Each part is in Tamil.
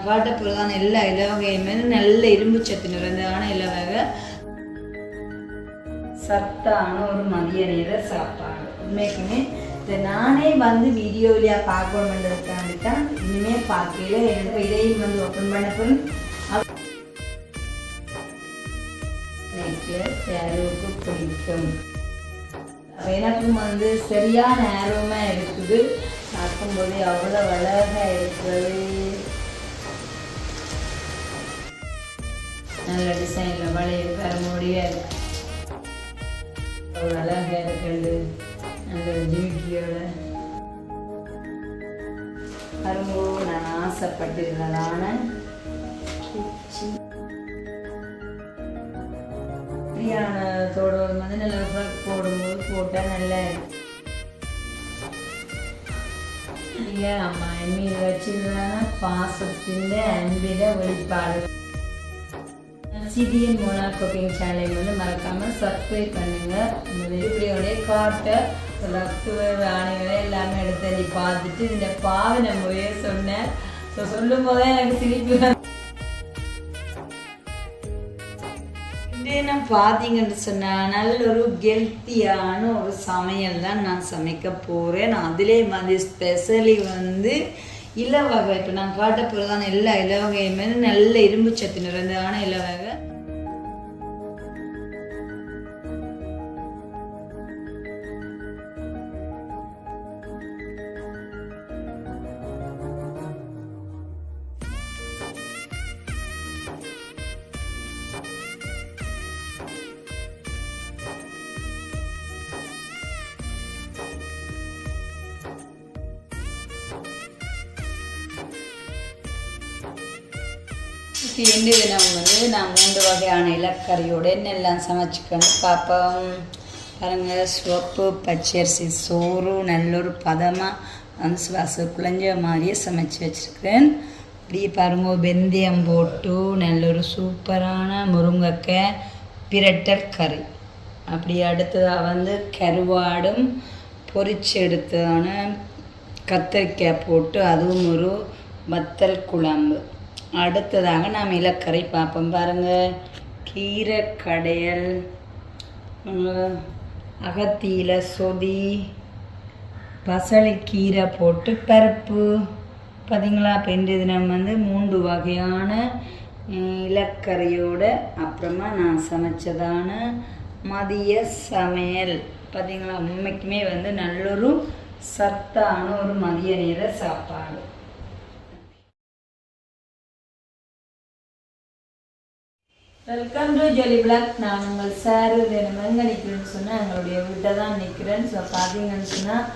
நான் காட்ட எல்லா இலவகையுமே நல்ல இரும்பு சத்து நிறைந்ததான இலவகை சத்தான ஒரு மதிய நேர சாப்பாடு. உண்மைக்குமே இதை நானே வந்து வீடியோவிலையா பார்க்கணுன்றதுக்காண்டி தான் இனிமே பார்க்கல எனக்கு இதையும் வந்து ஓப்பன் பண்ண போகிறேன் பிடிக்கும் எனக்கும் வந்து சரியான நேரமா இருக்குது. பார்க்கும்போது அவ்வளோ அழகாக இருக்கிறது நல்ல டிசைனில் வளையல் பெற முடியாது அவ்வளோ அழகாக இருக்கிறது. நல்ல ஜிமிக்கியோட கரும்போ நான் ஆசைப்பட்டிருந்ததான. குச்சி கல்யாணத்தோட வந்து நல்ல போடும்போது போட்டால் நல்லா இருக்கும் அம்மா மீன் வச்சிருந்தாங்க பாசத்தின் அன்பிட வெளிப்பாடு. சிடிஎன் மோனா குக்கிங் சேனலை வந்து மறக்காமல் சப்ஸ்கிரைப் பண்ணுங்கள் இந்த வீடியோடைய காட்டை ரத்துவ ஆணைகளை எல்லாமே எடுத்து நீ பார்த்துட்டு இந்த பாவை பாவனை முறையே சொன்னேன். ஸோ சொல்லும் போதே எனக்கு சிரிப்பு வந்து பார்த்தீங்கன்னு சொன்னால் நல்ல ஒரு கெல்த்தியான ஒரு சமையல் தான் நான் சமைக்க போகிறேன் நான் அதிலே மாதிரி ஸ்பெஷலி வந்து இலவகை இப்போ நான் காட்ட போகிறதான எல்லா இலவகையுமே நல்ல இரும்பு சத்து நிறைந்ததான இலவகை. இன்று தினம் வந்து நான் மூன்று வகையான இலக்கறியோடு என்னெல்லாம் சமைச்சிக்கணும் பார்ப்போம் பாருங்கள் சிவப்பு பச்சரிசி சோறு நல்ல ஒரு பதமாக வந்து குழஞ்ச மாதிரியே சமைச்சு வச்சுருக்கிறேன். அப்படியே பாருங்க வெந்தயம் போட்டு நல்ல ஒரு சூப்பரான முருங்கைக்காய் பிரட்டல் கறி. அப்படி அடுத்ததாக வந்து கருவாடும் பொறிச்சு எடுத்ததான கத்தரிக்காய் போட்டு அதுவும் ஒரு வத்தல் குழம்பு. அடுத்ததாக நாம் இலக்கரை பார்ப்போம் பாருங்கள் கீரை கடையல் அகத்தியில் சொதி பசளிக்கீரை போட்டு பருப்பு. பார்த்தீங்களா? இப்போ இன்றைய தினம் வந்து மூன்று வகையான இலக்கரையோடு அப்புறமா நான் சமைச்சதான மதிய சமையல். பார்த்தீங்களா? உண்மைக்குமே வந்து நல்லொரு சத்தான ஒரு மதிய நேர சாப்பாடு. வெல்கம் டு ஜெலி பிளாக் நான் உங்கள் சார் நம்ம எங்கே நிற்கிறேன்னு சொன்னால் எங்களுடைய வீட்டை தான் நிற்கிறேன் ஸோ பார்த்தீங்கன்னு சொன்னால்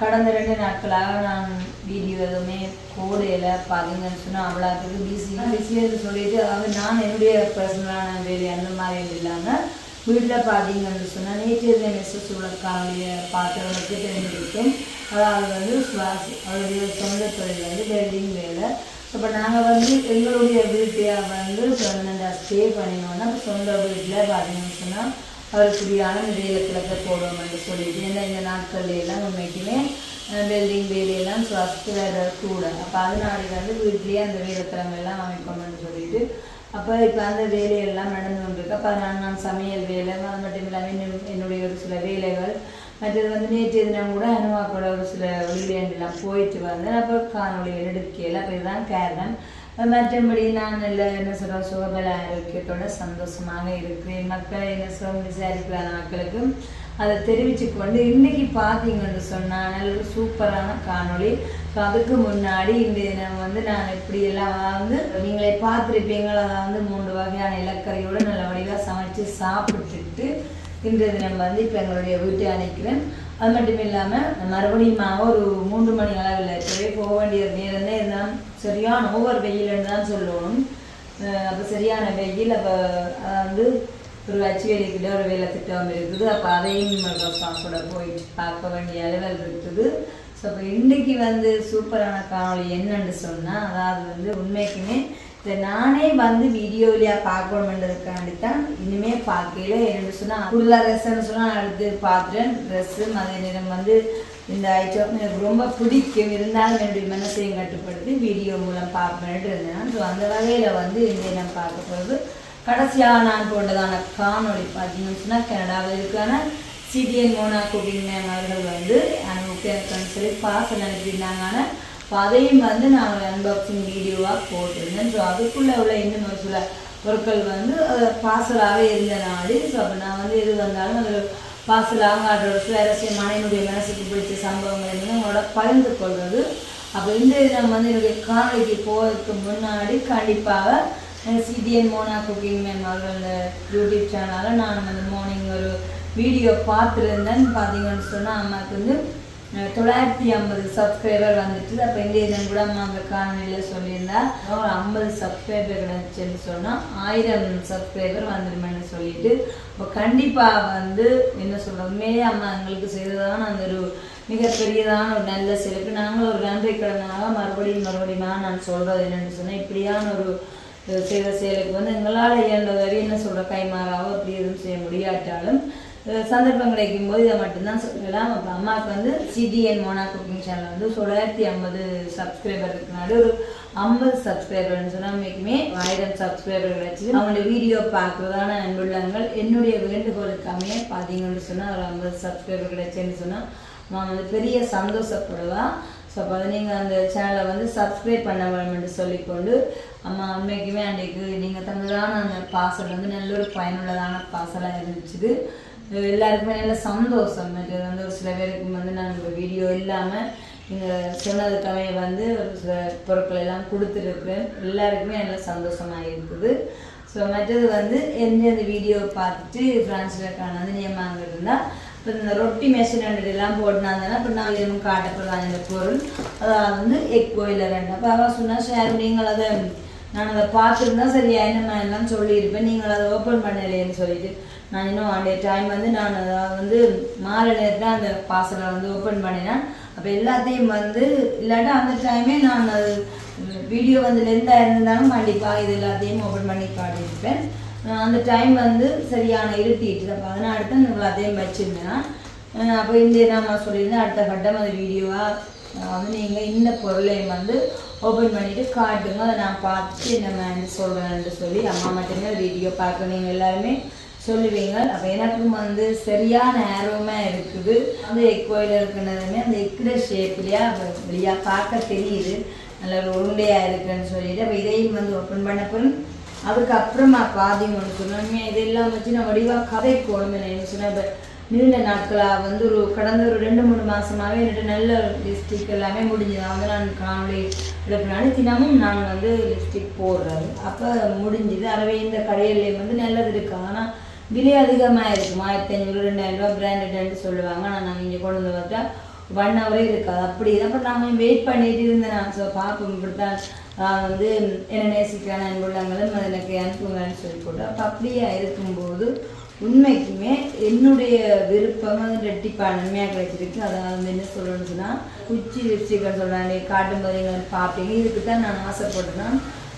கடந்த ரெண்டு நாட்களாக நான் வீடியோ எதுவுமே போடையில் பார்த்தீங்கன்னு சொன்னால் அவ்வளோத்துக்கு பிஸி பிஸியாக சொல்லிட்டு அதாவது நான் என்னுடைய பர்சனலான வேலை அந்த மாதிரி இல்லாமல் வீட்டில் பார்த்தீங்கன்னு சொன்னால் நேற்று மெசேஜ் உள்ள காலையை பார்த்தவங்களுக்கு தெரிஞ்சிருக்கும். அதாவது வந்து சுவாசி அவருடைய சொந்த தொழில் வந்து வெல்டிங் வேலை. இப்போ நாங்கள் வந்து எங்களுடைய வீட்டையாக வந்து பெர்மனண்டாக ஸ்டே பண்ணினோன்னா சொந்த வீட்டில் பார்த்தீங்கன்னு சொன்னால் அவருக்குரியான நிறைய கிழக்க போடுவோம்னு சொல்லிட்டு ஏன்னா இந்த நாட்கள்லாம் எல்லாம் உண்மைக்குமே வெல்டிங் வேலையெல்லாம் சுவாசத்து கூட. அப்போ அதனால வந்து வீட்லேயே அந்த வேலைக்கிழமையெல்லாம் அமைக்கணும்னு சொல்லிட்டு அப்போ இப்போ அந்த வேலையெல்லாம் நடந்து கொண்டிருக்கு. அப்போ நான் நான் சமையல் வேலை அது மட்டும் இல்லாமல் என்னுடைய ஒரு சில வேலைகள் மற்றது வந்து நேற்று தினம் கூட அனுமாக்கோட ஒரு சில வெளியிலேண்டெல்லாம் போயிட்டு வந்தேன். அப்போ காணொலிகள் எடுக்கல அப்போ இதுதான் காரணம். மற்றபடி நான் இல்லை என்ன சொல்கிறேன் சுகபல ஆரோக்கியத்தோட சந்தோஷமாக இருக்கிறேன். மக்களை என்ன சொல்ல விசாரிக்கிறாத மக்களுக்கும் அதை தெரிவித்து கொண்டு இன்னைக்கு பார்த்தீங்கன்னு சொன்னால் நல்ல ஒரு சூப்பரான காணொளி. ஸோ அதுக்கு முன்னாடி இந்த தினம் வந்து நான் இப்படியெல்லாம் வந்து நீங்களே பார்த்துருப்பீங்களா வந்து மூன்று வகையான இலக்கறையோடு நல்ல வழியாக சமைச்சு சாப்பிட்டுட்டு இன்றைய தினம் வந்து இப்போ எங்களுடைய வீட்டை அணைக்கிறேன். அது மட்டும் இல்லாமல் மறுபடியும் ஒரு மூன்று மணி அளவில் இருக்கவே போக வேண்டிய நேரம் தான் இருந்தால் சரியான ஓவர் வெயில்னு தான் சொல்லணும். அப்போ சரியான வெயில் அப்போ வந்து ஒரு அச்சு ஒரு வேலை திட்டம் இருக்குது. அப்போ அதையும் கூட போயிட்டு பார்க்க வேண்டிய அளவில் இருக்குது. ஸோ அப்போ இன்றைக்கி வந்து சூப்பரான காணொலி என்னன்னு சொன்னால் அதாவது வந்து உண்மைக்குமே இதை நானே வந்து வீடியோவிலையா பார்க்கணுன்றதுக்காண்டி தான் இனிமே பார்க்கல என்னென்னு சொன்னால் கூடுதலாக ட்ரெஸ்ன்னு சொன்னால் அடுத்து பார்த்துட்டேன். ட்ரெஸ்ஸு அதே நேரம் வந்து இந்த ஐட்டம் எனக்கு ரொம்ப பிடிக்கும். இருந்தாலும் என்னுடைய மனசையும் கட்டுப்படுத்தி வீடியோ மூலம் பார்ப்பேன்ட்டு இருந்தேன் ஸோ அந்த வகையில் வந்து இங்கே நான் பார்க்க போகிறது கடைசியாக நான் போட்டதான காணொளி. பார்த்தீங்கன்னு சொன்னால் கனடாவில் இருக்கான சிடிஎன் மோனா குக்கிங் மேம் அவர்கள் வந்து அனுப்பியிருக்கேன்னு சொல்லி பார்சல் அனுப்பியிருந்தாங்க. ஆனால் அதையும் வந்து நான் அன்பாக்சிங் வீடியோவாக போட்டிருந்தேன். ஸோ அதுக்குள்ளே உள்ள இன்னும் ஒரு சில பொருட்கள் வந்து பார்சலாகவே இருந்த நாடு ஸோ அப்போ நான் வந்து எது வந்தாலும் அதில் பார்சலாக ஒரு சுவாரஸ்யமான என்னுடைய மனசுக்கு பிடிச்ச சம்பவங்கள் வந்து உங்களோட பகிர்ந்து கொள்வது. அப்போ இந்த நம்ம வந்து என்னுடைய காணொலிக்கு போகிறதுக்கு முன்னாடி கண்டிப்பாக சிடிஎன் மோனா குக்கிங் மேம் அவர்கள் யூடியூப் சேனலில் நான் வந்து மார்னிங் ஒரு வீடியோ பார்த்துருந்தேன். பார்த்தீங்கன்னு சொன்னால் அம்மாவுக்கு வந்து தொள்ளாயிரத்தி ஐம்பது சப்ஸ்கிரைபர் வந்துட்டு அப்போ எங்கள் இதன் கூட அம்மா அந்த காணொலியில் சொல்லியிருந்தா ஒரு ஐம்பது சப்ஸ்கிரைபர் கிடச்சுன்னு சொன்னால் ஆயிரம் சப்ஸ்கிரைபர் வந்துடுமென்னு சொல்லிட்டு இப்போ கண்டிப்பாக வந்து என்ன சொல்கிறோம் உண்மையே அம்மா எங்களுக்கு செய்ததான அந்த ஒரு மிகப்பெரியதான ஒரு நல்ல சிறப்பு. நாங்கள் ஒரு நன்றி கடனாக மறுபடியும் மறுபடியும் நான் சொல்கிறது என்னென்னு சொன்னால் இப்படியான ஒரு செய்த செயலுக்கு வந்து எங்களால் இயன்ற வரை என்ன சொல்கிற கைமாறாவோ அப்படி எதுவும் செய்ய முடியாட்டாலும் சந்தர்ப்பம் கிடைக்கும் போது இதை மட்டும்தான் சொல்லலாம். அப்போ அம்மாவுக்கு வந்து சிடிஎன் மோனா குக்கிங் சேனல் வந்து தொள்ளாயிரத்தி ஐம்பது சப்ஸ்கிரைபர் இருக்கனால ஒரு ஐம்பது சப்ஸ்கிரைபர்னு சொன்னால் மிகமே ஆயிரம் சப்ஸ்கிரைபர் வச்சு அவங்களோட வீடியோ பார்க்குறதான அன்புள்ளங்கள் என்னுடைய வேண்டுகோளுக்காமே பார்த்தீங்கன்னு சொன்னால் ஒரு ஐம்பது சப்ஸ்கிரைபர் கிடைச்சேன்னு சொன்னால் நான் வந்து பெரிய சந்தோஷப்படுவா. ஸோ அப்போ நீங்கள் அந்த சேனலை வந்து சப்ஸ்கிரைப் பண்ண வேணும்னு சொல்லிக்கொண்டு அம்மா உண்மைக்குமே அன்றைக்கு நீங்கள் தந்ததான அந்த பாசல் வந்து நல்ல ஒரு பயனுள்ளதான பாசலாக இருந்துச்சு. எல்லாருக்குமே நல்ல சந்தோஷம். இது வந்து ஒரு சில பேருக்கு வந்து நாங்கள் வீடியோ இல்லாமல் நீங்கள் சொன்னதுக்காக வந்து ஒரு சில பொருட்கள் எல்லாம் கொடுத்துருக்குறேன் எல்லாருக்குமே நல்ல சந்தோஷமாக இருக்குது. ஸோ மற்றது வந்து எந்த அந்த வீடியோ பார்த்துட்டு ஃப்ரான்ஸில் காணாது நியமாக இருந்தால் இப்போ இந்த ரொட்டி மெஷின் எல்லாம் போட்டுனாங்கன்னா இப்போ நான் எதுவும் காட்டப்படுறாங்க இந்த பொருள். அதான் வந்து எக் பாயிலர் ரெண்டு அப்போ அவன் சொன்னால் ஷேர் நீங்கள் அதை நான் அதை பார்த்துருந்தா சரியா? என்ன எல்லாம் சொல்லியிருப்பேன். நீங்கள் அதை ஓப்பன் பண்ணலையேன்னு சொல்லிட்டு நான் இன்னும் அந்த டைம் வந்து நான் அதை வந்து மாலை நேரத்தில் அந்த பார்சலை வந்து ஓப்பன் பண்ணினேன். அப்போ எல்லாத்தையும் வந்து இல்லாட்டா அந்த டைமே நான் அது வீடியோ வந்து லென்த்தாக இருந்தாலும் கண்டிப்பாக இது எல்லாத்தையும் ஓப்பன் பண்ணி காட்டியிருப்பேன். அந்த டைம் வந்து சரியான இருட்டிட்டு அப்போ அதனால் அடுத்து அந்த எல்லாத்தையும் வச்சுருந்தேன். அப்போ இந்த நம்ம சொல்லியிருந்தேன் அடுத்த கட்டம் அந்த வீடியோவாக வந்து நீங்கள் இந்த பொருளையும் வந்து ஓப்பன் பண்ணிவிட்டு காட்டுங்க. அதை நான் பார்த்துட்டு நம்ம சொல்கிறேன்னு சொல்லி அம்மா மட்டுமே வீடியோ பார்க்க நீங்கள் எல்லாருமே சொல்லுவீங்க. அப்போ எனக்கும் வந்து சரியான ஆர்வமாக இருக்குது. அந்த எக்கோயில் இருக்கிறதுமே அந்த எக்கிற ஷேப்லையா வெளியாக பார்க்க தெரியுது. நல்ல ஒரு உருண்டையாக இருக்குன்னு சொல்லிட்டு அப்போ இதையும் வந்து ஓப்பன் பண்ண பிறகு அதுக்கப்புறமா பாதி ஒன்று சொன்னோமே இதெல்லாம் வச்சு நான் வடிவாக கதை போடணும் என்ன இப்போ நீண்ட நாட்களாக வந்து ஒரு கடந்த ஒரு ரெண்டு மூணு மாதமாகவே என்னோட நல்ல லிப்ஸ்டிக் எல்லாமே முடிஞ்சது. வந்து நான் காணொலி எடுப்பினாலே தினமும் நான் வந்து லிப்ஸ்டிக் போடுறது. அப்போ முடிஞ்சுது. அறவே இந்த கடையிலே வந்து நல்லது இருக்கு. ஆனால் விலை அதிகமாக இருக்கும்? ஆயிரத்தி ஐநூறு ரெண்டாயிரம் ரூபா பிராண்டட்னு சொல்லுவாங்க. ஆனால் நாங்கள் இங்கே கொண்டு வந்து பார்த்தா ஒன் ஹவரே இருக்காது. அப்படி அப்புறம் நாங்கள் வெயிட் பண்ணிட்டு இருந்தேன் நான். ஸோ பார்ப்போம் இப்படித்தான் வந்து என்ன நேசிக்கிறான அன்புள்ளங்களும் அது எனக்கு அனுப்புங்கன்னு சொல்லி போட்டு. அப்போ அப்படியே இருக்கும்போது உண்மைக்குமே என்னுடைய விருப்பம் வந்து ரெட்டிப்பான நன்மையாக கிடைச்சிருக்கு அதாவது வந்து என்ன சொல்லணும்னு சொன்னால் குச்சி லிப்ஸ்டிக்னு சொல்கிறாங்க காட்டும் போது பார்ப்பீங்க இதுக்கு தான் நான் ஆசைப்பட்டேன்னா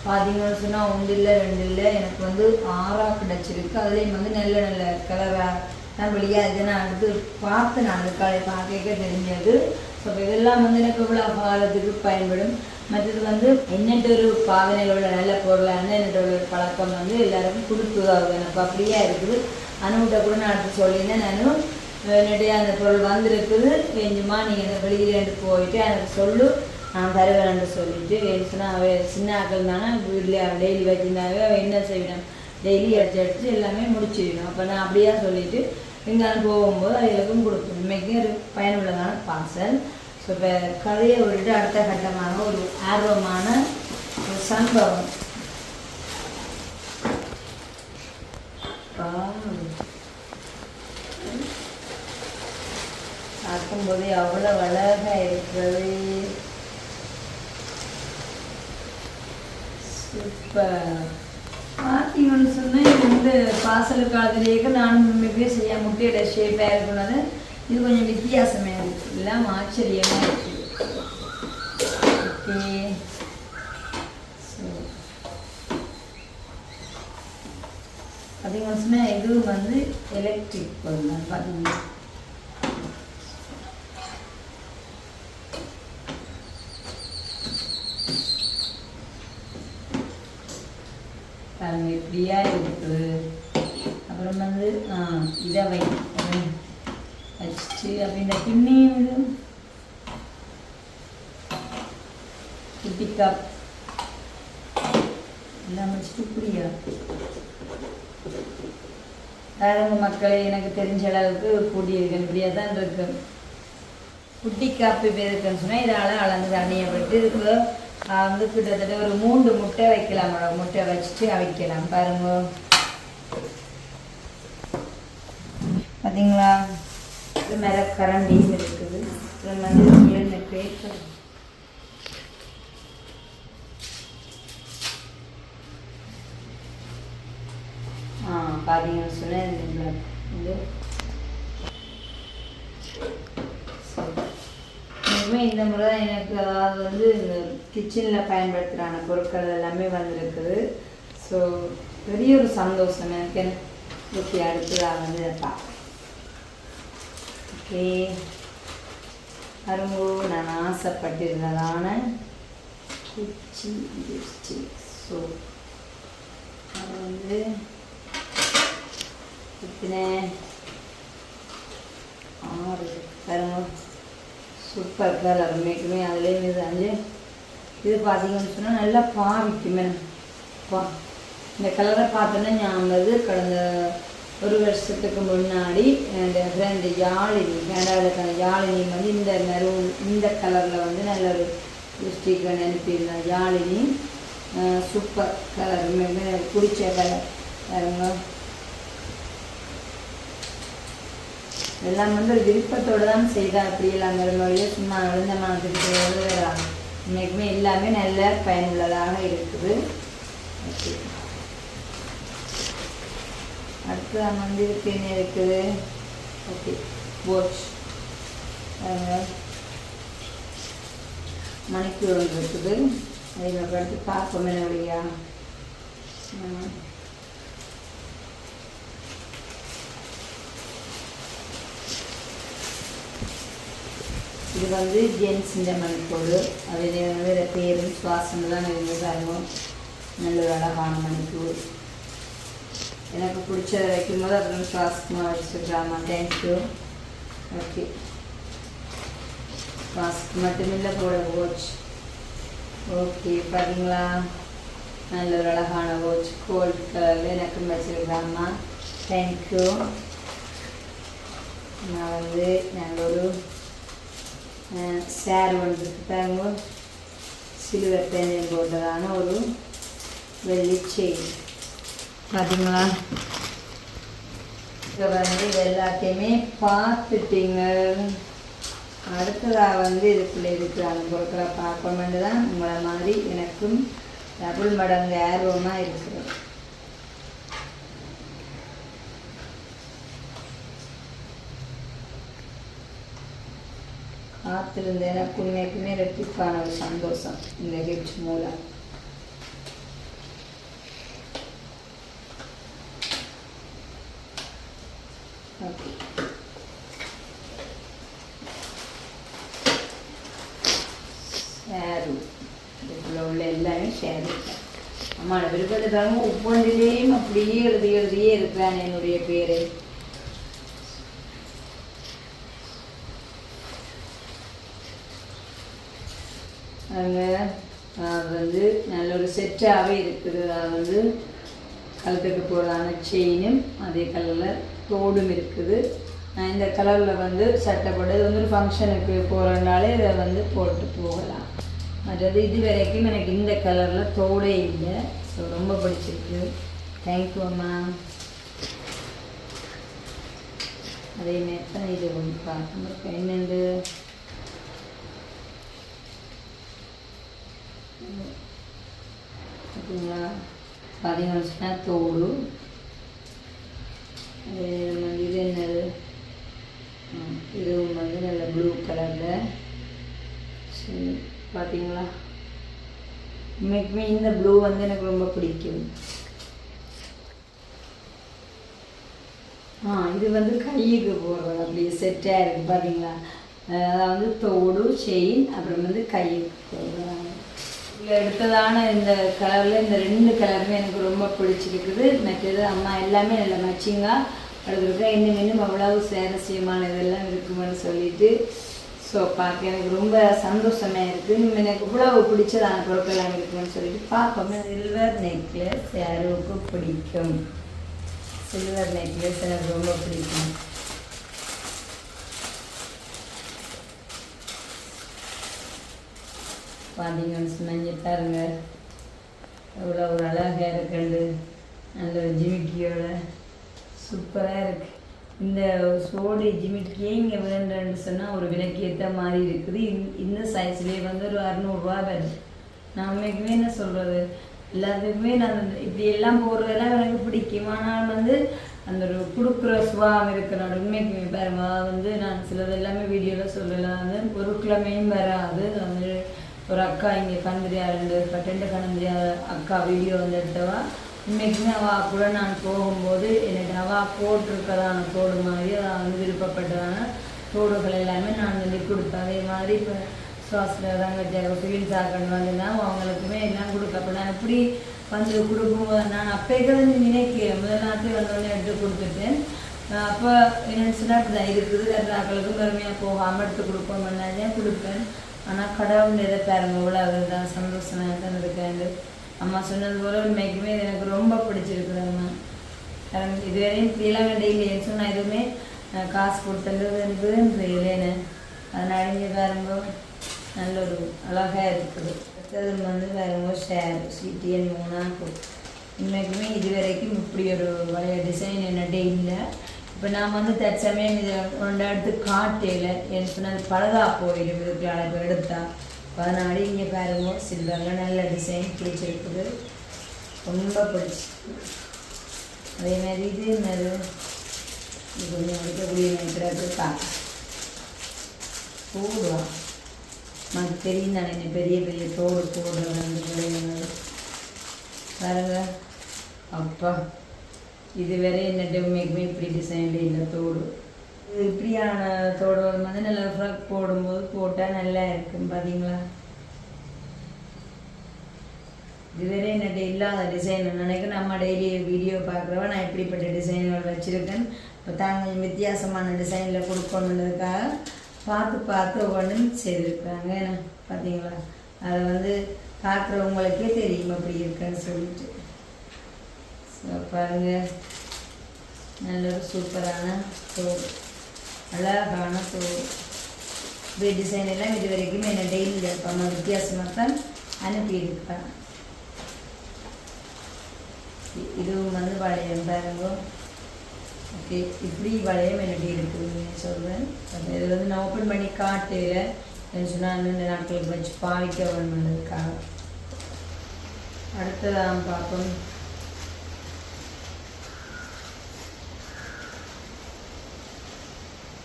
பார்த்தீங்கன்னு சொன்னால் ஒன்று இல்லை ரெண்டு இல்லை எனக்கு வந்து ஆறாக கிடச்சிருக்கு. அதுலேயும் வந்து நல்ல நல்ல கலராக நான் வெளியாக இதை நான் அடுத்து பார்த்து நான் அதுக்காக பார்க்க தெரிஞ்சது. ஸோ இதெல்லாம் வந்து எனக்கு இவ்வளோ காலத்துக்கு பயன்படும். மற்றது வந்து என்னென்ன ஒரு பாவனைகளோட நல்ல பொருளாக என்னோட ஒரு பழக்கம் வந்து எல்லாருக்கும் கொடுத்து எனக்கு அப்படியே இருக்குது. அனுகிட்ட கூட நான் அடுத்து சொல்லியிருந்தேன். நானும் என்னுடைய அந்த பொருள் வந்திருக்குது. கொஞ்சமாக நீங்கள் இந்த வெளியிலேருந்து போயிட்டு எனக்கு சொல்லு. நான் தருவேன்னு சொல்லிட்டு என்ன அவ சின்ன ஆக்கள் தானே வீட்டில் டெய்லி வச்சுருந்தாவே அவள் என்ன செய்யணும்? டெய்லி அடிச்சு அடிச்சு எல்லாமே முடிச்சிடணும். அப்போ நான் அப்படியே சொல்லிட்டு இருந்தாலும் போகும்போது அவங்களுக்கும் கொடுப்போம் இன்றைக்கும் ஒரு பயனுள்ளதான பார்சல் ஸோ இப்போ கதையை விட்டுட்டு அடுத்த கட்டமாக ஒரு ஆர்வமான ஒரு சம்பவம். பார்க்கும்போதே அவ்வளோ அழகாக இருக்கிறது. இப்போ பார்த்தீங்கன்னு சொன்னால் இது வந்து பாசல் காலத்திலேயே நான் மிகவும் செய்ய முட்டையோட ஷேப்பாக இருக்கணும் இது கொஞ்சம் வித்தியாசமே இருக்குது எல்லாம் ஆச்சரியமாக இருக்குது ஓகே. பார்த்தீங்கன்னு சொன்னால் இதுவும் வந்து எலக்ட்ரிக் பொருள் பார்த்தீங்கன்னா பாருங்க இப்படியா இருக்கு. அப்புறம் வந்து இதை வை வச்சுட்டு அப்படி இந்த பின்னி இது. குட்டி கப் எல்லாம் வச்சுட்டு இப்படியா? பாருங்க மக்களே எனக்கு தெரிஞ்ச அளவுக்கு கூட்டியிருக்கேன் இப்படியா தான் இருக்கு. குட்டி காப்பி பேருக்குன்னு சொன்னால் இதால் அளந்து தண்ணியை விட்டு இதுக்கு வந்து கிட்டத்தட்ட ஒரு மூன்று முட்டை வைக்கலாம் மேடம். முட்டை வச்சுட்டு அவிக்கலாம். பாருங்க. பார்த்தீங்களா இது மேலே கரண்டி இருக்குது. அப்புறம் வந்து இந்த பேப்பர். ஆ பார்த்தீங்கன்னு சொன்னால் இந்த முறை தான் எனக்கு அதாவது வந்து இந்த கிச்சனில் பயன்படுத்துகிறான பொருட்கள் எல்லாமே வந்திருக்குது. ஸோ பெரிய ஒரு சந்தோஷம். எனக்கு ஓகே அடுத்ததாக வந்து பார்ப்பேன் ஓகே அரும்பு நான் ஆசைப்பட்டிருந்ததான குச்சி குச்சி ஸோ அது வந்து எத்தனை? ஆறு பாருங்க. சூப்பர் கலர் மேக்குமே அதுலேயும் இது அஞ்சு. இது பார்த்தீங்கன்னு சொன்னால் நல்லா பாவிக்குமே பா இந்த கலரை பார்த்தோன்னா ஞாபகம் கடந்த ஒரு வருஷத்துக்கு முன்னாடி இந்த ஃப்ரெண்டு யாழினி கனடாவில் இருக்கிற யாழினி வந்து இந்த மெரூன் இந்த கலரில் வந்து நல்ல ஒரு லிப்ஸ்டிக் அனுப்பியிருந்தேன் யாழினி சூப்பர் கலர் பிடிச்ச கலர் எல்லாம் வந்து ஒரு விருப்பத்தோடு தான் செய்தா அப்படி எல்லாம் சும்மா விழுந்த மாதிரி இன்னைக்குமே எல்லாமே நல்ல பயனுள்ளதாக இருக்குது. ஓகே. அடுத்து வந்து இதுக்கு என்ன இருக்குது? ஓகே. வாட்ச் மணிக்கூர் ஒன்று இருக்குது. அதில் அடுத்து பார்ப்போம் என்ன வழியா? இது வந்து ஜென்ஸிൻ്റെ மணிக்கூடு அதில் வேறு பேரும் சுவாசம் தான் இருந்து நல்ல அழகான மணிக்கூர் எனக்கு பிடிச்சதை வைக்கும்போது அப்புறம் சுவாசமாக வச்சுருக்காமா தேங்க்யூ ஓகே சுவாசத்துக்கு மட்டுமில்லை போட வாட்ச் ஓகே பாருங்களா நல்ல ஒரு அழகான வாட்ச் கோல்டு கலரில் எனக்கும் வச்சுருக்காமா தேங்க்யூ நான் வந்து நல்ல ஒரு சேர் ஒன்று பாருங்க சில்வர் பேனில் போட்டதான ஒரு வெள்ளி செயின் பார்த்தீங்களா இதை வந்து இது எல்லாத்தையுமே பார்த்துட்டீங்க அடுத்ததாக வந்து இதுக்குள்ளே இருக்கிற அந்த பொருட்களை பார்க்கணுமென்று தான் உங்களை மாதிரி எனக்கும் டபுள் மடங்கு ஆர்வமாக இருக்குது காத்திருந்த எனக்கு உண்மைக்குமே ரெட்டிப்பான ஒரு சந்தோஷம் இந்த கிஃப்ட் மூலம் ஓகே ஷேரு இதுக்குள்ள உள்ள எல்லாமே ஷேரு அம்மாவோட விருப்பத்தை பாருங்க ஒவ்வொன்றிலேயும் அப்படியே எழுதி எழுதியே இருக்கிறான் என்னுடைய பேரை அங்கே அது வந்து நல்ல ஒரு செட்டாகவே இருக்குது. அது வந்து கழுத்துக்கு போடுறதான செயினும் அதே கலரில் தோடும் இருக்குது. நான் இந்த கலரில் வந்து சட்டை போட்டு இது வந்து ஒரு ஃபங்க்ஷனுக்கு போகிறனாலே இதை வந்து போட்டு போகலாம். மற்றது இது வரைக்கும் எனக்கு இந்த கலரில் தோடே இல்லை. ஸோ ரொம்ப பிடிச்சிருக்கு. தேங்க்யூ அம்மா. அதே மாதிரி தான் இது ஒன்று பார்க்கணும். என்னென்று? பார்த்தீங்களா பார்த்தீங்கன்னு சொன்னால் தோடு அது வந்து இது என்னது இதுவும் வந்து நல்ல ப்ளூ கலரில் சரி பார்த்தீங்களா உண்மைக்குமே இந்த ப்ளூ வந்து எனக்கு ரொம்ப பிடிக்கும் ஆ இது வந்து கையுக்கு போடுறது அப்படியே செட்டாக இருக்குது பார்த்தீங்களா அதாவது தோடு செயின் அப்புறம் வந்து கையுக்கு போடுறாங்க இதில் எடுத்ததான இந்த கலரில் இந்த ரெண்டு கலருமே எனக்கு ரொம்ப பிடிச்சிருக்குது. மற்றது அம்மா எல்லாமே நல்ல மேட்சிங்காக எடுத்துருக்கேன் இன்னும் இன்னும் அவ்வளவு சுவாரஸ்யமான இதெல்லாம் இருக்குமென்னு சொல்லிட்டு. ஸோ பார்க்க எனக்கு ரொம்ப சந்தோஷமாக இருக்குது இன்னும் எனக்கு இவ்வளவு பிடிச்சதான பொருட்கள்லாம் இருக்குன்னு சொல்லிட்டு பார்ப்போம். சில்வர் நெக்லஸ் யாருக்கும் பிடிக்கும்? சில்வர் நெக்லஸ் எனக்கு ரொம்ப பிடிக்கும். பார்த்தீங்கன்னு சொன்னாங்க பாருங்க எவ்வளோ ஒரு அழகாக இருக்குண்டு நல்ல ஜிமிக்கியோட. சூப்பராக இருக்குது இந்த சோடி ஜிமிக்கியே இங்கே வேண்டுன்னு சொன்னால் ஒரு விலைக்கு ஏற்ற மாதிரி இருக்குது. இந்த- சைஸ்லேயே வந்து ஒரு அறநூறுரூவா வருது நான் உண்மைக்குமே என்ன சொல்கிறது எல்லாத்துக்குமே நான் இப்படி எல்லாம் போடுறதெல்லாம் எனக்கு பிடிக்கும். ஆனால் வந்து அந்த ஒரு கொடுக்குற சுபாவம் இருக்கிற உண்மைக்குமே பாருங்க. வந்து நான் சிலது எல்லாமே வீடியோவில் சொல்லலாம். வந்து பொருட்களமே வராது. அது ஒரு அக்கா இங்கே கந்திரியா ரெண்டு ரெண்டு கந்திரியா அக்கா வீடியோ வந்து எடுத்தவா? உண்மைக்குமே அவள் கூட நான் போகும்போது எனக்கு அவள் போட்டிருக்கதான தோடு மாதிரி அவள் வந்து விருப்பப்பட்டதான தோடுகள் எல்லாமே நான் வந்து கொடுப்பேன் அதே மாதிரி இப்போ சுவாசில் தங்கச்சி ஃபீல் சாக்கணும் வந்துன்னா அவங்களுக்குமே எல்லாம் கொடுப்பேன் நான் எப்படி வந்து கொடுக்கும்போது நான் அப்போக்கே வந்து நினைக்கிறேன் முதல் நாட்கள் வந்தோடனே எடுத்து கொடுத்துட்டேன். அப்போ என்னென்னு சொன்னால் இப்படி தான் இருக்குது அக்களுக்கும் பெருமையாக போகாமல் எடுத்து கொடுப்போம் தான் கொடுப்பேன். ஆனால் கடவுள் இதை பாருங்க இவ்வளோ அவர் தான் சந்தோஷமாக தான் இருக்காரு அம்மா சொன்னது போல் உண்மைக்குமே இது எனக்கு ரொம்ப பிடிச்சிருக்குது அம்மா. காரணம் இதுவரையும் இப்படியெல்லாம் டெய்லி சொன்னால் எதுவுமே காசு கொடுத்துன்றது எனக்கு இல்லைன்னு அதனால இங்கே பாருங்க நல்ல ஒரு அழகாக இருக்குது. அடுத்தது வந்து பாருங்க ஷேர் சிடிஎன் மூணாக உண்மைக்குமே இது வரைக்கும் இப்படி ஒரு வளைய டிசைன் என்ன இல்லை. இப்போ நான் வந்து தற்சமயம் இதை கொண்டு எடுத்து காட்டையில் என் சொன்னது பழகா போயிடும் இதுக்கு இப்போ எடுத்தால் அதனால இங்கே பாருங்க சில்வரில் நல்ல டிசைன் பிடிச்சிருக்குது. ரொம்ப பிடிச்சிருக்கு அதே மாதிரி இது என்னது? இது கொஞ்சம் எடுக்கக்கூடிய நினைக்கிறது தான் போடுவா. நமக்கு தெரியும் தானே இந்த பெரிய பெரிய தோடு போடுறது அந்த பிள்ளைங்க பாருங்க. அப்பா. இது வேற என்ன உண்மைக்குமே இப்படி டிசைன்ல இல்லை தோடு. இது இப்படியான தோடு வந்து நல்லா ஃப்ராக் போடும்போது போட்டால் நல்லா இருக்கும் பார்த்தீங்களா இதுவரை என்னட்ட இல்லாத டிசைன் நினைக்க நம்ம டெய்லி வீடியோ பார்க்குறவ நான் இப்படிப்பட்ட டிசைன்கள் வச்சுருக்கேன். இப்போ தாங்க வித்தியாசமான டிசைனில் கொடுக்கணுன்றதுக்காக பார்த்து பார்த்து ஒவ்வொன்றும் செய்திருக்கிறாங்க பார்த்தீங்களா அதை வந்து பார்க்குறவங்களுக்கே தெரியும் அப்படி இருக்குன்னு சொல்லிட்டு. பாருங்கள் பாருங்க. நல்ல ஒரு சூப்பரான தோடு அழகான தோடு இப்படி டிசைன் எல்லாம் இது வரைக்கும் என்ன டெய்லியில் இருப்பாங்க வித்தியாசமாக தான் அனுப்பியிருப்பேன். இதுவும் வந்து வளையம் பாருங்க. ஓகே இப்படி வளையம் என்னடி இருக்குதுன்னு சொல்கிறேன் இதில் வந்து நான் ஓப்பன் பண்ணி காட்டுல. சொன்னால் இந்த நாட்களுக்கு வச்சு பாவிக்க வேணுன்றதுக்காக அடுத்ததான் பார்ப்போம்.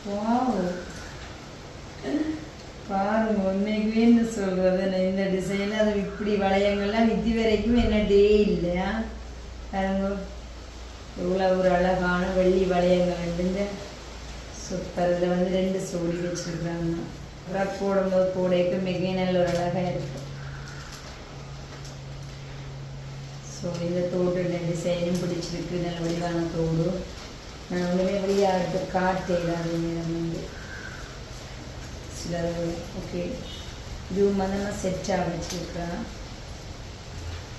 வாவ் பாருங்க உண்மைக்குமே என்ன சொல்றது நான் இந்த டிசைன் அது இப்படி வளையங்கள்லாம் இது வரைக்கும் என்ன டே இல்லையா பாருங்க இவ்வளோ ஒரு அழகான வெள்ளி வளையங்கள் வந்து சூப்பர் இதில் வந்து ரெண்டு சோடி வச்சிருக்காங்க அப்புறம் போடும்போது போடைக்கு மிக நல்ல ஒரு அழகாக இருக்கும் ஸோ இந்த தோடு டிசைனும் பிடிச்சிருக்கு நல்ல வடிவான தோடு நான் ஒன்றுமே வெளியே எடுத்து காட்டேன் அது நேரம் வந்து. சில ஓகே இதுவும் மதமாக செட்டாக வச்சுருக்கேன்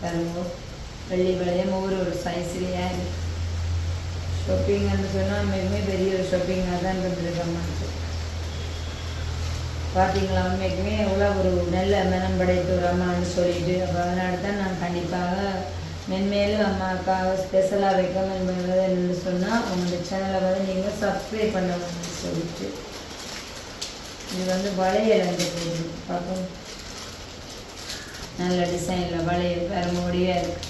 பாருங்க வெள்ளி வளையம் ஒவ்வொரு ஒரு சைஸ்லேயே ஷாப்பிங்னு சொன்னால் மிகவும் பெரிய ஒரு ஷாப்பிங்காக தான் இருந்திருக்கு பார்த்தீங்களா உண்மைக்குமே எவ்வளோ ஒரு நல்ல மனம் படைத்து ஒரு அம்மான்னு சொல்லிட்டு அப்போ அதனால தான் நான் கண்டிப்பாக மென்மேலும் அம்மாவுக்காக ஸ்பெஷலாக ரெக்கமெண்ட் பண்ணுறது என்னன்னு சொன்னால் உங்களோட சேனலை வந்து நீங்கள் சப்ஸ்கிரைப் பண்ணணும்னு சொல்லிட்டு. இது வந்து வளையல் அந்த பேர் பார்ப்போம். நல்ல டிசைனில் வளையல் வேறு மூடியாக இருக்குது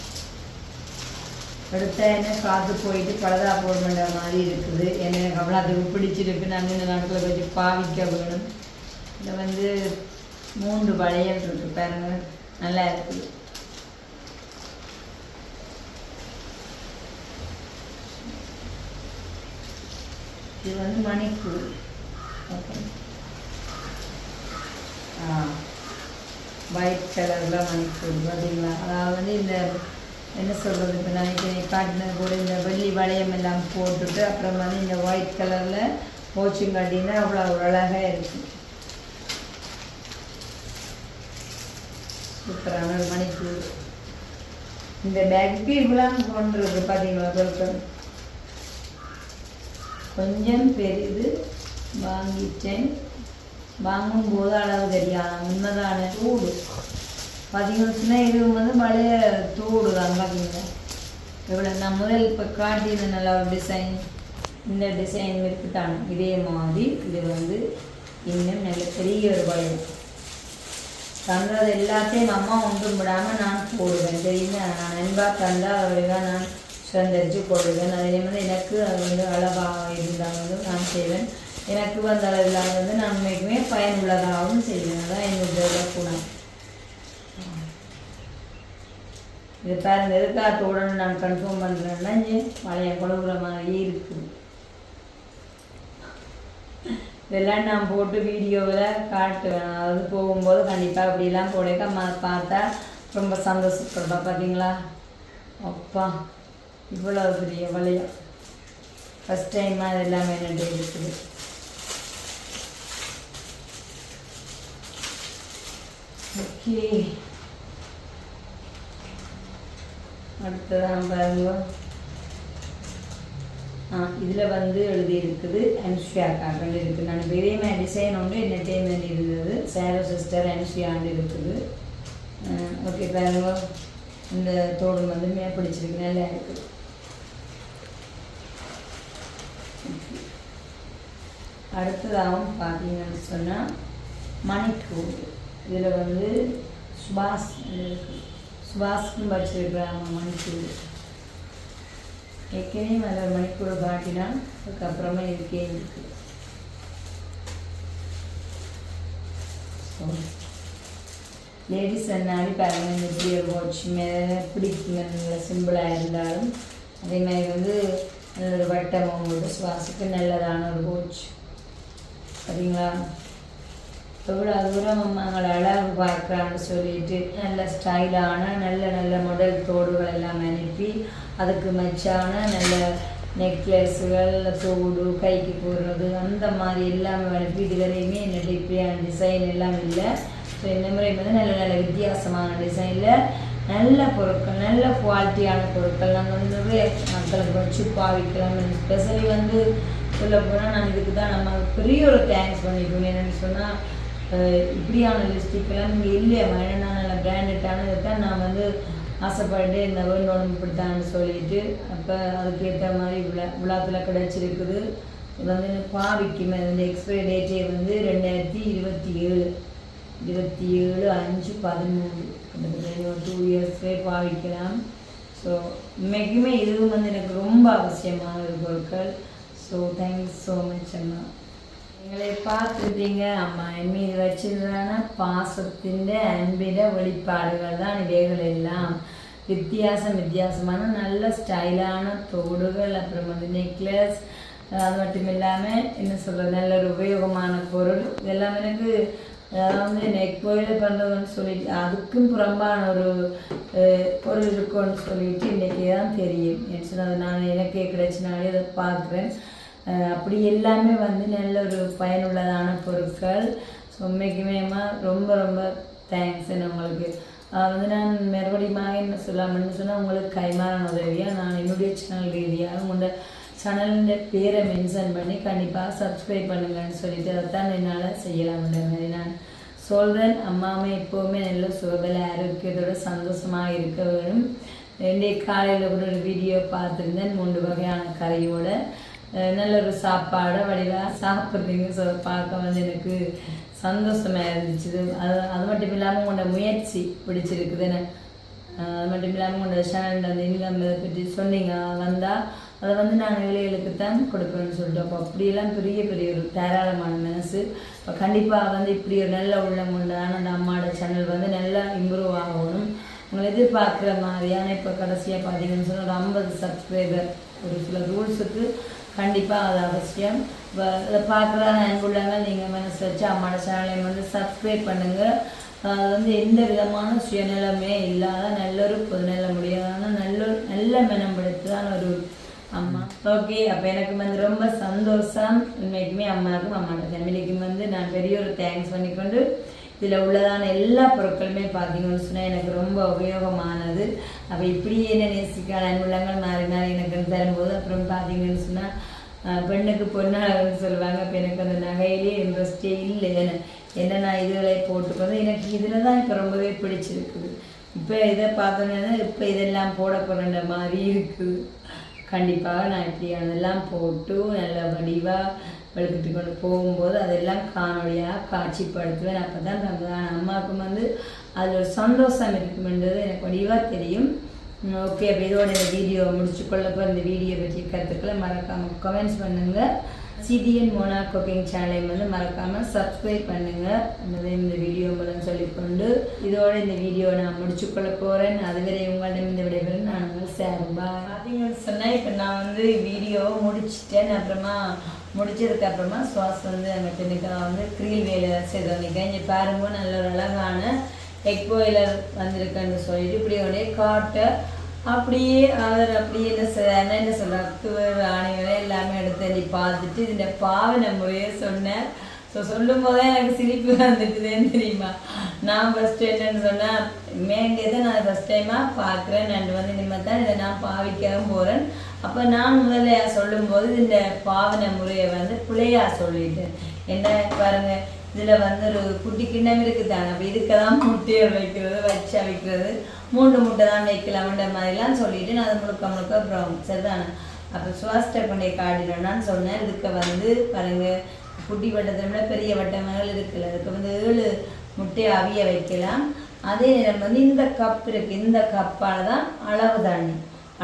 எடுத்தா என்ன? காற்று போயிட்டு பலதா போடுற மாதிரி இருக்குது. ஏன்னா எனக்கு அவ்வளோ அதுக்கு பிடிச்சிருக்கு. நாங்கள் இந்த நாட்டில் வச்சு பாவிக்க வேணும். இதில் வந்து மூன்று வளையல் இருக்குது பாருங்கள் நல்லா இருக்குது இது வந்து மணிப்பூர் ஓகே ஆ. ஒயிட் கலரில் மணிப்பூர் பார்த்தீங்களா? அதாவது வந்து இந்த என்ன சொல்கிறது இப்போ நான் இப்போ காட்டினது கூட இந்த வெள்ளி வளையம் எல்லாம் போட்டுட்டு அப்புறம் வந்து இந்த ஒயிட் கலரில் போச்சும் காட்டினா அவ்வளோ அழகாக இருக்கும் சூப்பரான ஒரு மணிப்பூர் இந்த பேக் இவ்வளோ கொண்டிருக்கு பார்த்தீங்களா சொல்கிறேன் கொஞ்சம் பெரிது வாங்கிட்டேன். வாங்கும்போது அளவு தெரியாது. உண்மைதான தூடு. பார்த்தீங்கன்னா இது வந்து பழைய தூடு தான் பார்த்தீங்களா? இவ்வளோ நான் முதல் இப்போ காட்டியது நல்ல டிசைன் இந்த டிசைன் இருக்குதான் இதே மாதிரி இது வந்து இன்னும் நல்ல பெரிய ஒரு பயம். தந்தது எல்லாத்தையும் அம்மா ஒன்றும் விடாமல் நான் போடுவேன். தெரியுமா? நான் அன்பாக தந்தால் அவருగా நான் சுதந்திரிச்சு போடுவேன் அதே மாதிரி எனக்கு அது வந்து அளவாக இருந்தால் வந்து நான் செய்வேன். எனக்கு வந்த அளவில் வந்து நான் உண்மைக்குமே பயனுள்ளதாகவும் செய்வேன். அதான் என்னுடைய குணம். இது பாருங்க எதுக்காக நான் கன்ஃபார்ம் பண்ணுறேன்னா இங்கே மழையை குழம்புற மாதிரி இருக்குது இதெல்லாம் நான் போட்டு வீடியோவில் காட்டுவேன். அதாவது போகும்போது கண்டிப்பாக அப்படிலாம் போடக்க பார்த்தா ரொம்ப சந்தோஷப்படுறா பார்த்தீங்களா? அப்பா. இவ்வளோ பெரிய வளையம் ஃபஸ்ட் டைமாக அது எல்லாமே நண்டு இருக்குது ஓகே. அடுத்ததான் பாருங்க. ஆ இதில் வந்து எழுதியிருக்குது இருக்குது இருக்குது நான் பெரியமே டிசைன் ஒன்று என்டர்டெயின்மெண்ட் இருந்தது. சேரோ சிஸ்டர் அனுஷ்யாண்டு இருக்குது. ஓகே பாருங்க. இந்த தோடு வந்து மே பிடிச்சிருக்கு நல்லா இருக்குது அடுத்ததாகவும் பார்த்தீங்கன்னு சொன்னால் மணிக்கூர் இதில் வந்து சுபாஷ் இருக்கு சுபாஷ்னு படிச்சிருக்கிறாங்க மணிக்கூர் ஏற்கனவே நல்ல மணிக்கூட காட்டினா அதுக்கப்புறமா இருக்கே. இருக்கு லேடிஸ் என்னாடி பாருங்கள் இந்த பிரியர் வாட்ச் மேலே பிடிக்குங்க நல்ல சிம்பிளாக இருந்தாலும். அதே மாதிரி வந்து நல்ல ஒரு வட்டமும் ஒரு நல்லதான ஒரு வாட்ச் சரிங்களா? எவ்வளோ தூரம் அவங்கள அழகு பார்க்கலான்னு சொல்லிட்டு நல்ல ஸ்டைலான நல்ல நல்ல மொடல் தோடுகள் எல்லாம் அனுப்பி அதுக்கு மச்சான நல்ல நெக்லஸுகள் தோடு கைக்கு போடுறது அந்த மாதிரி எல்லாமே அனுப்பி இதுவரையுமே என்னோட இப்படியான டிசைன் எல்லாம் இல்லை. ஸோ இந்த முறை வந்து நல்ல நல்ல வித்தியாசமான டிசைனில் நல்ல பொருட்கள் நல்ல குவாலிட்டியான பொருட்கள். நாங்கள் வந்து மக்களுக்கு வச்சு பாவிக்கலாம் ஸ்பெஷலி வந்து சொல்ல போனால் நான் இதுக்கு தான் நம்ம பெரிய ஒரு தேங்க்ஸ் பண்ணிக்கணும் என்னென்னு சொன்னால் இப்படியான லிஸ்டிக்கெல்லாம் நீங்கள் இல்லையா? வேணும்னா நல்ல பிராண்டடானது தான் நான் வந்து ஆசைப்பட்டு இந்த வேணும் இப்படித்தான்னு சொல்லிட்டு அப்போ அதுக்கேற்ற மாதிரி விழா விழாத்தில் கிடச்சிருக்குது. இது வந்து எனக்கு பாவிக்குமே இந்த எக்ஸ்பைரி டேட்டே வந்து ரெண்டாயிரத்தி இருபத்தி ஏழு. இருபத்தி ஏழு அஞ்சு பதிமூணு. கிட்டத்தட்ட ஒரு டூ இயர்ஸ்லேயே பாவிக்கலாம். ஸோ இன்றைக்குமே இதுவும் வந்து எனக்கு ரொம்ப அவசியமான ஒரு பொருட்கள். ஸோ தேங்க்ஸ் ஸோ மச் அம்மா. எங்களை பார்த்துருப்பீங்க அம்மா. என் மீது வச்சிருக்கான பாசத்தின் அன்பிட வெளிப்பாடுகள் தான் இவைகள் எல்லாம். வித்தியாசம் வித்தியாசமான நல்ல ஸ்டைலான தோடுகள் அப்புறம் வந்து நெக்லஸ் அது மட்டும் இல்லாமல் என்ன சொல்கிறது நல்ல ஒரு உபயோகமான பொருள். இதெல்லாம் எனக்கு வந்து நெக் கோயில் பண்ணுறதுன்னு சொல்லிட்டு அதுக்கும் புறம்பான ஒரு பொருள் இருக்கும்னு சொல்லிட்டு இன்றைக்கி தான் தெரியும். நான் எனக்கு கிடைச்சினாலே அதை பார்க்குறேன். அப்படி எல்லாமே வந்து நல்ல ஒரு பயனுள்ளதான பொருட்கள். ஸோ உண்மைக்குமேமா ரொம்ப ரொம்ப தேங்க்ஸ் உங்களுக்கு. வந்து நான் மறுபடியுமாக என்ன சொல்லாமல்னு சொன்னால் உங்களுக்கு கைமாறான உதவியாக நான் என்னுடைய சேனல் ரீதியாக உங்களோட சேனலுடைய பேரை மென்ஷன் பண்ணி கண்டிப்பாக சப்ஸ்கிரைப் பண்ணுங்கன்னு சொல்லிட்டு அதைத்தான் என்னால் செய்யலாம்ன்ற மாதிரி நான் சொல்கிறேன் அம்மாவுமே எப்போவுமே நல்ல சுகபல ஆரோக்கியத்தோட சந்தோஷமாக இருக்க வேணும் இன்றைய காலையில் கூட ஒரு வீடியோ பார்த்துருந்தேன். மூன்று வகையான கரையோட நல்ல ஒரு சாப்பாடை வடிவாக சாப்பிட்றீங்க. ஸோ பார்க்க வந்து எனக்கு சந்தோஷமாக இருந்துச்சு. அது அது மட்டும் இல்லாமல் உங்களோட முயற்சி பிடிச்சிருக்குதுன்னு அது மட்டும் இல்லாமல் உங்களோட சேனல் அந்த இன்கம் இதை பற்றி சொன்னீங்க. வந்தால் அதை வந்து நான் ஏழைகளுக்கு தான் கொடுப்பேன்னு சொல்லிட்டு அப்போ அப்படியெல்லாம் பெரிய பெரிய ஒரு தாராளமான மனசு. இப்போ கண்டிப்பாக வந்து இப்படி ஒரு நல்ல உள்ளம் உண்டான அந்த அம்மாவோட சேனல் வந்து நல்லா இம்ப்ரூவ் ஆகணும். உங்களை எதிர்பார்க்குற மாதிரியான இப்போ கடைசியாக பார்த்தீங்கன்னு சொன்னால் ஒரு ஐம்பது சப்ஸ்கிரைபர் ஒரு சில ரூல்ஸுக்கு கண்டிப்பாக அது அவசியம். இப்போ இதை பார்க்குற அன்புள்ளங்க நீங்கள் மனசு வச்சு அம்மாவோட சேனலையும் வந்து சப்ஸ்கிரைப் பண்ணுங்கள் அது வந்து எந்த விதமான சுயநலமே இல்லாத நல்லொரு பொதுநல முடியாதான நல்ல நல்ல மனம் படுத்துதான் ஒரு அம்மா. ஓகே அப்போ எனக்கு வந்து ரொம்ப சந்தோஷம். உண்மைக்குமே அம்மாவுக்கும் அம்மாவோட ஃபேமிலிக்கும் வந்து நான் பெரிய ஒரு தேங்க்ஸ் பண்ணிக்கொண்டு இதில் உள்ளதான எல்லா பொருட்களுமே பார்த்தீங்கன்னு சொன்னால் எனக்கு ரொம்ப உபயோகமானது. அப்போ இப்படியே என்ன நேசிக்கான அன்புள்ளங்கள் மாறி மாறி எனக்கு தரும்போது அப்புறம் பார்த்தீங்கன்னு சொன்னால் பெண்ணுக்கு பொண்ணாளர்னு சொல்லுவாங்க. அப்போ எனக்கு அந்த நகையிலே இன்ட்ரெஸ்டே இல்லை. என்ன- என்ன நான் இதுகளை போட்டுக்கொண்டு எனக்கு இதில் தான் இப்போ ரொம்பவே பிடிச்சிருக்குது. இப்போ இதை பார்த்தோன்னா இப்போ இதெல்லாம் போட போகிற மாதிரி இருக்குது கண்டிப்பாக நான் இப்படியானதெல்லாம் போட்டு நல்ல வடிவாக வழுக்கிட்டு கொண்டு போகும்போது அதெல்லாம் காணொலியாக காட்சிப்படுத்துவேன். அப்போ தான் தம்பதான அம்மாவுக்கும் வந்து அதில் ஒரு சந்தோஷம் இருக்குமென்றது எனக்கு வடிவாக தெரியும். ஓகே அப்போ இதோட இந்த வீடியோ முடிச்சு கொள்ளப்போ இந்த வீடியோ பற்றி கருத்துக்களை மறக்காமல் கமெண்ட்ஸ் பண்ணுங்கள் சிடிஎன் மோனா குக்கிங் சேனலையும் வந்து மறக்காமல் சப்ஸ்கிரைப் பண்ணுங்கள் என்பதை இந்த வீடியோ மூலம் சொல்லிக்கொண்டு இதோட இந்த வீடியோ நான் முடிச்சுக்கொள்ள போகிறேன் அதுவரை உங்களிடம் இந்த விடைபெறும். நான் சேரும்பா பார்த்தீங்கன்னு சொன்னால் இப்போ நான் வந்து வீடியோவை முடிச்சிட்டேன். அப்புறமா முடிச்சதுக்கு அப்புறமா சுவாஸ் வந்து அந்த பெண்ணுக்காக வந்து க்ரீல் வேலை செய்து வந்திருக்கேன். இங்கே பாருங்க நல்ல ஒரு அழகான எக் பாயிலர் வந்திருக்குன்னு சொல்லிட்டு இப்படி அப்படியே காட்டை அப்படியே அவர் அப்படியே என்ன செய்ய என்ன சொல்கிறார் துவர் ஆணைகளை எல்லாமே எடுத்து நீ பார்த்துட்டு இதில் பாவனை நம்ம சொன்னேன். ஸோ சொல்லும் போதே எனக்கு சிரிப்பு வந்துட்டுதேன்னு தெரியுமா? நான் ஃபஸ்ட்டு என்னன்னு சொன்னேன் மேங்க நான் ஃபஸ்ட் டைமாக பார்க்குறேன். நான் வந்து இனிமேல் தான் இதை நான் பாவிக்கவும் போகிறேன் அப்போ நான் முதல்ல சொல்லும்போது இந்த பாவனை முறையை வந்து பிள்ளையா சொல்லிட்டேன் என்ன பாருங்க இதில் வந்து ஒரு குட்டி கிண்ணம் இருக்குதாங்க அப்போ இதுக்கெல்லாம் முட்டையை வைக்கிறது வச்சா வைக்கிறது மூன்று முட்டை தான் வைக்கலாம்ன்ற மாதிரிலாம் சொல்லிட்டு நான் அது முழுக்க முழுக்க அப்புறம் சரிதானே? அப்போ சுவாஸ்டர் கொண்டே காட்டினோன்னு சொன்னேன் இதுக்கு வந்து பாருங்கள் குட்டி வட்டத்தை விட பெரிய வட்டங்கள் இருக்குல்ல. அதுக்கு வந்து ஏழு முட்டையை அவிய வைக்கலாம். அதே நேரம் வந்து இந்த கப் இருக்கு. இந்த கப்பால் தான் அளவு தண்ணி.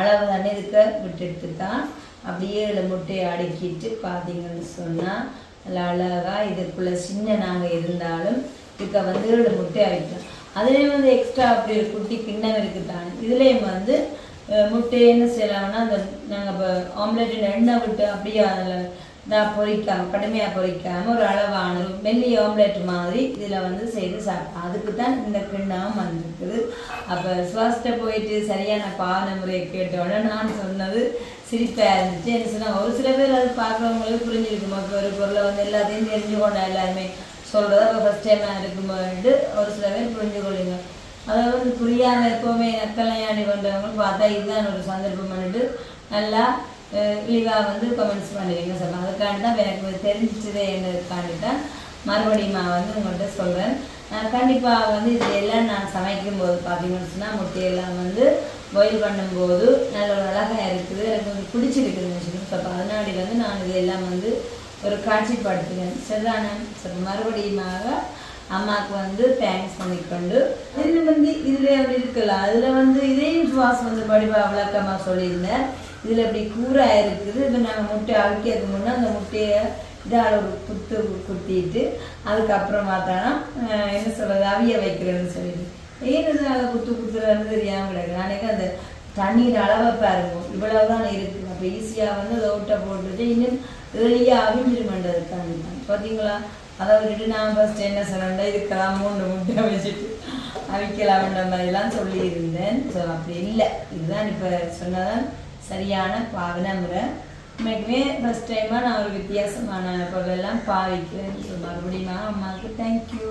அளவு தண்ணி இதுக்கு விட்டுட்டு தான் அப்படியே ஏழு முட்டையை அடுக்கிட்டு பார்த்தீங்கன்னு சொன்னால் நல்லா அழகாக இதுக்குள்ளே சின்ன நாங்கள் இருந்தாலும் இதுக்கு வந்து ஏழு முட்டையை வைக்கலாம் அதுலேயும் வந்து எக்ஸ்ட்ரா அப்படி ஒரு குட்டி கிண்ணம் இருக்குதானே. இதுலேயும் வந்து முட்டைன்னு செய்யலாம்னா அந்த நாங்கள் இப்போ ஆம்லெட்டில் எண்ணெய் விட்டு அப்படியே அதில் இதாக பொறிக்காம கடுமையாக பொறிக்காமல் ஒரு அளவான மெல்லி மெல்லிய ஆம்லெட் மாதிரி இதில் வந்து செய்து சாப்பிட்டோம் அதுக்கு தான் இந்த கிண்ணம் வந்திருக்குது. அப்போ சுவாசிட்ட போயிட்டு சரியான பாவனை முறையை கேட்டோடனே நான் சொன்னது சிரிப்பாக இருந்துச்சு. என்ன சொன்னால் ஒரு சில பேர் அது பார்க்குறவங்களுக்கு புரிஞ்சிருக்குமா. இப்போ ஒரு பொருளை வந்து எல்லாத்தையும் தெரிஞ்சுக்கொண்டா எல்லாருமே சொல்கிறத இப்போ ஃபஸ்ட் டைமாக இருக்கும்போது ஒரு சில பேர் புரிஞ்சு கொள்ளுங்க. அதாவது வந்து புரியாமல் எப்போவுமே நக்கலையாடி கொண்டவங்க பார்த்தா இதுதான் ஒரு சந்தர்ப்பம். பண்ணிட்டு நல்லா இழிவாக வந்து கமெண்ட்ஸ் பண்ணுவீங்க சொல்லலாம் அதுக்காண்டி தான் எனக்கு தெரிஞ்சிச்சதே என்னதுக்காண்டி தான் மறுபடியும் நான் வந்து உங்கள்கிட்ட சொல்கிறேன் கண்டிப்பாக வந்து இது எல்லாம் நான் சமைக்கும் போது பார்த்தீங்கன்னு சொன்னால் முட்டையெல்லாம் வந்து பாயில் பண்ணும்போது நல்ல ஒரு அழகாக இருக்குது. எனக்கு வந்து பிடிச்சிருக்குதுன்னு சொல்லி ஸோ அதனாடி வந்து நான் இதெல்லாம் வந்து ஒரு காட்சிப்படுத்துவேன் சரிதானே சரி மறுபடியுமாக அம்மாவுக்கு வந்து தேங்க்ஸ் பண்ணிக்கொண்டு இதில் வந்து இதில் அப்படி இருக்கலாம் அதில் வந்து இதையும் சுவாஸ் வந்து படிவா விளக்கமாக சொல்லியிருந்தேன். இதில் இப்படி கூறாக இருக்குது. இப்போ நாங்கள் முட்டை அவிக்கிறதுக்கு முன்னே அந்த முட்டையை இதால் ஒரு குத்து குத்திட்டு அதுக்கப்புறம் பார்த்தானா என்ன சொல்கிறது அவிய வைக்கிறதுன்னு சொல்லிட்டு. ஏன்னு அதை குத்து குத்துறதுன்னு தெரியாமல் கிடக்கு. அன்றைக்கி அந்த தண்ணீர் அளவை பாருங்க. இவ்வளவுதான் இருக்குது அப்போ ஈஸியாக வந்து அதை ஒட்டை போட்டுட்டு இன்னும் ஏழியாக அவிஞ்சிருமன்றதுக்காண்டி தான் பார்த்தீங்களா அதை விட்டுட்டு நான் ஃபஸ்ட் என்ன சொன்னேன் இதுக்கெல்லாம் மூணு முட்டை வச்சுட்டு அவிக்கலாம்ன்ற மாதிரிலாம் சொல்லியிருந்தேன் ஸோ அப்படி இல்லை. இதுதான் இப்போ சொன்னதான் சரியான பாவனை முறை உண்மைக்குமே ஃபஸ்ட் டைமாக நான் ஒரு வித்தியாசமான பொருளெல்லாம் பாவிக்கிறேன். மறுபடியும் அம்மாவுக்கு தேங்க்யூ